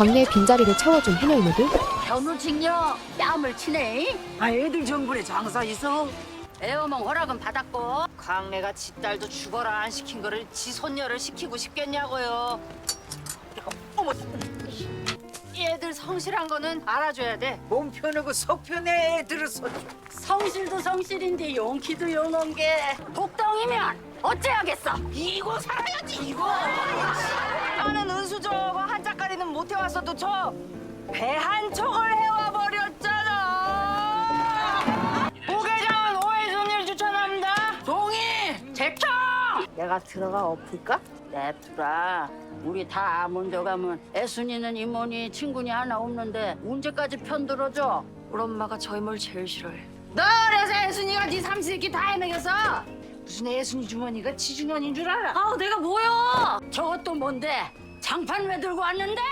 광래의 빈자리를 채워준 해녀 이모들 현우 직녀 뺨을 치네 아 애들 정부에 장사 있어? 애어멍 허락은 받았고 광래가 지 딸도 죽어라 안 시킨 거를 지 손녀를 시키고 싶겠냐고요. 어머, 얘들 성실한 거는 알아줘야 돼. 몸 편하고 속 편해 애들을 소 성실도 성실인데 용기도 용한 게 독덩이면 어째야겠어 이거 살아야지 이거. 나는 은수 저 거한 짝가리는 못 해 왔어도 저 배한 척을 해와 버렸잖아. 부계장은 오해순 일 추천합니다. 동의. 제켜. 내가 들어가 엎을까? 냅두라 우리 다 먼저 가면 애순이는 이모니 친구니 하나 없는데 언제까지 편들어줘 우리 엄마가 저희 뭘 제일 싫어해. 너 그래서 애순이가 네 삼시세끼 다 해먹였어? 무슨 애순이 주머니가 지중현인 줄 알아? 아우 내가 뭐여 저것도 뭔데 장판 왜 들고 왔는데